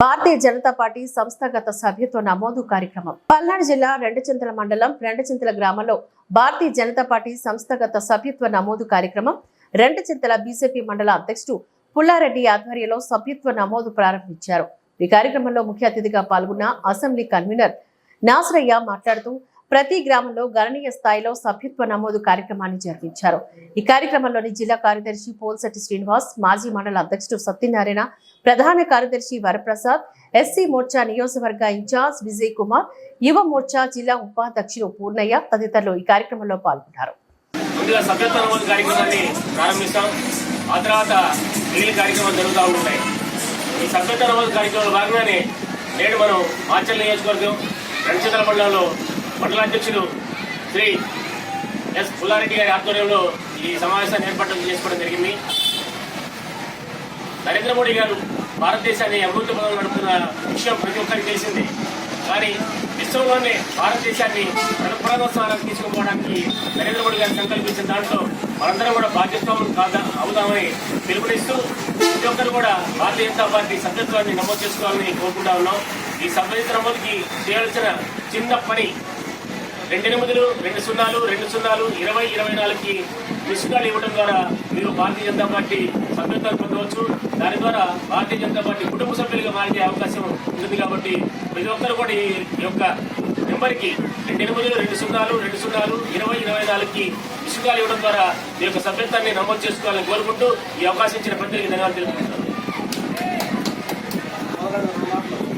Bharatiya Janata party సంస్థాగత సభ్యత్వ నమోదు కార్యక్రమం. పల్నాడు జిల్లా రెండచింతల మండలం రెండచింతల గ్రామంలో భారతీయ జనతా పార్టీ సంస్థాగత సభ్యత్వ నమోదు కార్యక్రమం రెండచింతల బీజేపీ మండల అధ్యక్షుడు పుల్లారెడ్డి ఆధ్వర్యంలో సభ్యత్వ నమోదు ప్రారంభించారు. ఈ కార్యక్రమంలో ముఖ్య అతిథిగా పాల్గొన్న అసెంబ్లీ కన్వీనర్ నాసరయ్య మాట్లాడుతూ ప్రతి గ్రామంలో గణనీయ స్థాయిలో సభ్యత్వ నమోదు కార్యక్రమాన్ని జరిపించారు. ఈ కార్యక్రమంలోని జిల్లా కార్యదర్శి పోల్సటి శ్రీనివాస్ మాజీ మండల అధ్యక్షుడు సత్యనారాయణ ప్రధాన కార్యదర్శి వరప్రసాద్ ఎస్సీ మోర్చా నియోజకవర్గ ఇన్ఛార్జ్ విజయ్ కుమార్ యువ మోర్చా జిల్లా ఉపాధ్యక్షుడు పూర్ణయ్య తదితరులు ఈ కార్యక్రమంలో పాల్గొన్నారు సభ్యత్వ నమోదు కార్యక్రమాన్ని ప్రారంభిస్తాం. ఆ తర్వాత మిగిలిన కార్యక్రమాలు జరుగుతూ ఈ సభ్యత్వ నమోదు కార్యక్రమంలో భాగంగానే నేడు మనం మాచల్ నియోజకవర్గం రణచంద్ర మండలంలో మండలాధ్యక్షులు శ్రీ ఎస్ పుల్లారెడ్డి గారి ఆధ్వర్యంలో ఈ సమావేశాన్ని ఏర్పాటు చేసుకోవడం జరిగింది. నరేంద్ర మోడీ గారు భారతదేశాన్ని అభివృద్ధి పదంలో నడుపుతున్న విషయం ప్రతి ఒక్కరికి తెలిసింది. కానీ విశ్వంలోనే భారతదేశాన్ని ప్రథమ స్థానానికి తీసుకుపోవడానికి నరేంద్ర మోడీ గారు సంకల్పించిన దాంట్లో మనందరం కూడా బాధ్యత్వం కాదా అవుదామని పిలుపునిస్తూ ప్రతి ఒక్కరు కూడా భారతీయ జనతా పార్టీ సభ్యత్వాన్ని నమోదు చేసుకోవాలని కోరుకుంటా ఉన్నాం. ఈ సభ్యత్వ నమోదుకి చేయాల్సిన చిన్న పని రెండు ఎనిమిదిలు రెండు సున్నాలు రెండు సున్నాలు ఇరవై ఇరవై నాలుగుకి మిస్ ఇవ్వడం ద్వారా మీరు భారతీయ జనతా పార్టీ సభ్యత్వం పొందవచ్చు. దాని ద్వారా భారతీయ జనతా పార్టీ కుటుంబ సభ్యులుగా మారే అవకాశం ఉంటుంది కాబట్టి ప్రతి ఒక్కరు కూడా ఈ యొక్క నెంబర్కి రెండు ఎనిమిదిలు రెండు సున్నాలు రెండు సున్నాలు ఇరవై ఇరవై నాలుగుకి మిస్ ఇవ్వడం ద్వారా మీ యొక్క సభ్యత్వాన్ని నమోదు చేసుకోవాలని కోరుకుంటూ ఈ అవకాశం ఇచ్చిన ప్రతి ధన్యవాదాలు తెలుపుకుంటున్నాను.